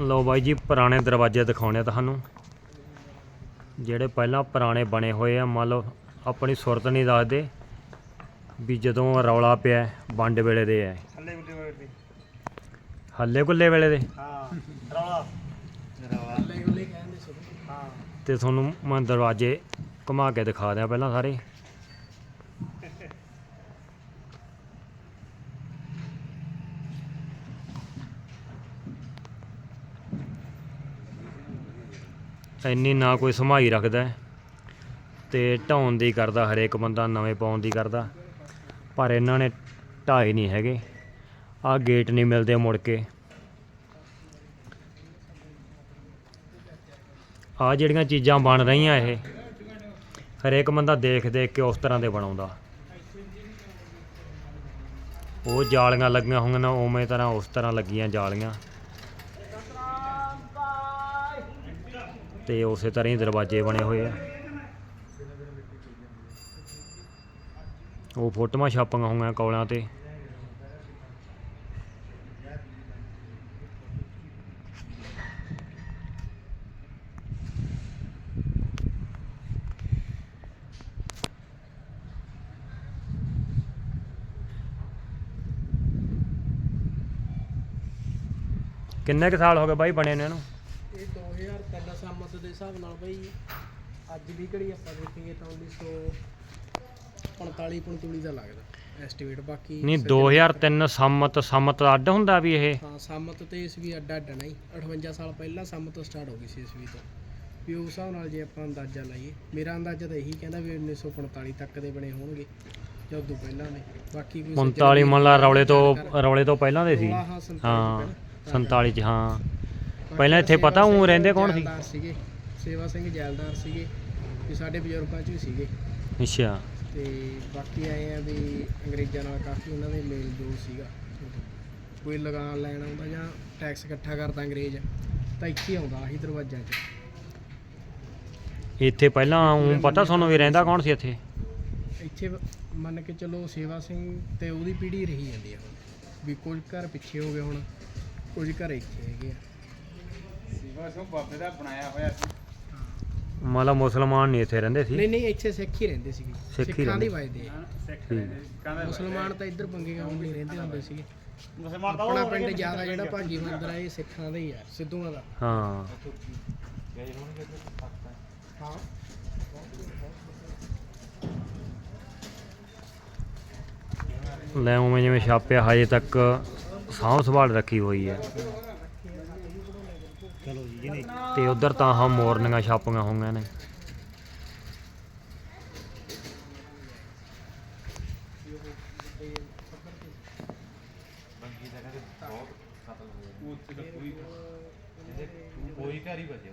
ਲਓ ਬਾਈ ਜੀ ਪੁਰਾਣੇ ਦਰਵਾਜ਼ੇ ਦਿਖਾਉਣੇ ਆ ਤੁਹਾਨੂੰ। ਜਿਹੜੇ ਪਹਿਲਾਂ ਪੁਰਾਣੇ ਬਣੇ ਹੋਏ ਆ ਮੰਨ ਲਓ ਆਪਣੀ ਸੁਰਤ ਨਹੀਂ ਦੱਸਦੇ ਵੀ ਜਦੋਂ ਰੌਲਾ ਪਿਆ ਵੰਡ ਵੇਲੇ ਦੇ ਗੁੱਲੇ ਤੇ ਹੱਲੇ ਗੁੱਲੇ ਵੇਲੇ ਦੇ? ਹਾਂ ਰੌਲਾ। ਰੌਲਾ ਥੱਲੇ ਗੁੱਲੇ ਕਹਿੰਦੇ ਸੀ ਹਾਂ। ਤੇ ਤੁਹਾਨੂੰ ਮੈਂ ਦਰਵਾਜ਼ੇ ਘੁਮਾ ਕੇ ਦਿਖਾ ਦਿਆਂ ਪਹਿਲਾਂ ਸਾਰੇ। ਇੰਨੀ ਨਾ ਕੋਈ ਸਮਾਈ ਰੱਖਦਾ ਹੈ ਤੇ ਢਾਉਣ ਦੀ ਕਰਦਾ, ਹਰੇਕ ਬੰਦਾ ਨਵੇਂ ਪਾਉਣ ਦੀ ਕਰਦਾ, ਪਰ ਇਹਨਾਂ ਨੇ ਢਾਏ ਨਹੀਂ ਹੈਗੇ। ਆਹ ਗੇਟ ਨਹੀਂ ਮਿਲਦੇ ਮੁੜ ਕੇ। ਆ ਜਿਹੜੀਆਂ ਚੀਜ਼ਾਂ ਬਣ ਰਹੀਆਂ ਇਹ, ਹਰੇਕ ਬੰਦਾ ਦੇਖ ਦੇਖ ਕੇ ਉਸ ਤਰ੍ਹਾਂ ਦੇ ਬਣਾਉਂਦਾ। ਉਹ ਜਾਲੀਆਂ ਲੱਗੀਆਂ ਹੋਈਆਂ ਨੇ, ਉਵੇਂ ਤਰ੍ਹਾਂ ਉਸ ਤਰ੍ਹਾਂ ਲੱਗੀਆਂ ਜਾਲੀਆਂ। ਤੇ ਉਸੇ ਤਰ੍ਹਾਂ ਹੀ ਦਰਵਾਜ਼ੇ ਬਣੇ ਹੋਏ ਆ। ਉਹ ਫੋਟੋਆਂ ਛਾਪੀਆਂ ਹੋਈਆਂ ਕੌਲਾਂ ਤੇ। ਕਿੰਨੇ ਕੁ ਸਾਲ ਹੋ ਗਏ ਬਾਈ ਬਣੇ ਨੇ ਇਹਨੂੰ? ਇਹ 2003 ਸੰਮਤ ਦੇ ਹਿਸਾਬ ਨਾਲ ਬਈ ਅੱਜ ਦੀ ਘੜੀ ਆਪਾਂ ਦੇਖੀਏ ਤਾਂ 1945 45 ਦਾ ਲੱਗਦਾ ਐਸਟੀਮੇਟ ਬਾਕੀ ਨਹੀਂ 2003 ਸੰਮਤ ਸੰਮਤ ਅੱਡ ਹੁੰਦਾ ਵੀ ਇਹ? ਹਾਂ ਸੰਮਤ ਤੇ ਈਸਵੀ ਅੱਡ ਅੱਡ ਨਹੀਂ 58 ਸਾਲ ਪਹਿਲਾਂ ਸੰਮਤ ਸਟਾਰਟ ਹੋ ਗਈ ਸੀ ਈਸਵੀ ਤੋਂ। ਵੀ ਉਸ ਹਿਸਾਬ ਨਾਲ ਜੇ ਆਪਾਂ ਅੰਦਾਜ਼ਾ ਲਾਈਏ ਮੇਰਾ ਅੰਦਾਜ਼ਾ ਤਾਂ ਇਹੀ ਕਹਿੰਦਾ ਵੀ 1945 ਤੱਕ ਦੇ ਬਣੇ ਹੋਣਗੇ ਜਾਂ ਉਦੋਂ ਪਹਿਲਾਂ ਦੇ। ਬਾਕੀ ਕੋਈ 45 ਮੰਨ ਲਾ ਰੌਲੇ ਤੋਂ ਰੌਲੇ ਤੋਂ ਪਹਿਲਾਂ ਦੇ ਸੀ। ਹਾਂ ਹਾਂ 47 ਹਾਂ 47 ਚ ਹਾਂ। ਪਹਿਲਾਂ ਇੱਥੇ ਪਤਾ ਉਹ ਰਹਿੰਦੇ ਕੌਣ ਸੀ? ਜੈਲਦਾਰ ਸੀਗੇ ਸੇਵਾ ਸਿੰਘ ਜੈਲਦਾਰ ਸੀਗੇ ਵੀ ਸਾਡੇ ਬਜ਼ੁਰਗਾਂ ਚ ਵੀ ਸੀਗੇ। ਅੱਛਾ। ਤੇ ਬਾਕੀ ਆਏ ਆ ਵੀ ਅੰਗਰੇਜ਼ਾਂ ਨਾਲ ਕਾਫੀ ਉਹਨਾਂ ਦੇ ਮੇਲ ਜੋਲ ਸੀਗਾ। ਕੋਈ ਲਗਾਨ ਲੈਣ ਆਉਂਦਾ ਜਾਂ ਟੈਕਸ ਇਕੱਠਾ ਕਰਦਾ ਅੰਗਰੇਜ਼ ਤਾਂ ਇੱਥੇ ਹੀ ਆਉਂਦਾ ਆਹੀ ਦਰਵਾਜ਼ਿਆਂ 'ਚ ਇੱਥੇ ਪਹਿਲਾਂ ਊਂ ਪਤਾ ਤੁਹਾਨੂੰ ਵੀ ਰਹਿੰਦਾ ਕੌਣ ਸੀ ਇੱਥੇ? ਇੱਥੇ ਮੰਨ ਕੇ ਚੱਲੋ ਸੇਵਾ ਸਿੰਘ ਤੇ ਉਹਦੀ ਪੀੜ੍ਹੀ ਰਹੀ ਜਾਂਦੀ ਆ ਹੁਣ ਵੀ ਕੁਝ ਘਰ ਪਿੱਛੇ ਹੋ ਗਏ ਹੁਣ ਕੁਝ ਘਰ ਇੱਥੇ ਹੈਗੇ ਆ। ਸੇਵਾ ਸਿੰਘ ਬਾਬੇ ਦਾ ਬਣਾਇਆ ਹੋਇਆ ਸੀ। ਮਤਲਬ ਮੁਸਲਮਾਨ ਨਹੀਂ ਇੱਥੇ ਰਹਿੰਦੇ ਸੀ? ਨਹੀਂ ਨਹੀਂ ਇੱਥੇ ਸਿੱਖ ਹੀ ਰਹਿੰਦੇ ਸੀਗੇ। ਸਿੱਖ ਹੀ ਸਿੱਖਾਂ ਦੀ ਰਹਿੰਦੇ। ਵਜਦੇ ਆ। ਸਿੱਖ ਰਹਿੰਦੇ ਕਹਿੰਦਾ ਮੁਸਲਮਾਨ ਤਾਂ ਇੱਧਰ ਬੰਗੇ ਗਾਉਂ ਨਹੀਂ ਰਹਿੰਦੇ ਹੁੰਦੇ ਸੀਗੇ। ਮੁਸਲਮਾਨ ਆਪਣਾ ਪਿੰਡ ਜ਼ਿਆਦਾ ਜਿਹੜਾ ਭਾਜੀ ਮੰਦਰ ਆ ਇਹ ਸਿੱਖਾਂ ਦਾ ਹੀ ਆ ਸਿੱਧੂਆਂ ਦਾ। ਹਾਂ ਹਾਂ। ਲੈ ਉਵੇਂ ਜਿਵੇਂ ਛਾਪਿਆ ਹਜੇ ਤੱਕ ਸਾਂਭ ਸੰਭਾਲ ਰੱਖੀ ਹੋਈ ਹੈ। ਤੇ ਉਧਰ ਤਾਂ ਹਾਂ ਮੋਰਨੀਆਂ ਛਾਪੀਆਂ ਹੋਈਆਂ ਨੇ। ਉੱਥੇ ਤਾਂ ਕੋਈ ਕੋਈ ਘਰ ਹੀ ਬਚਿਆ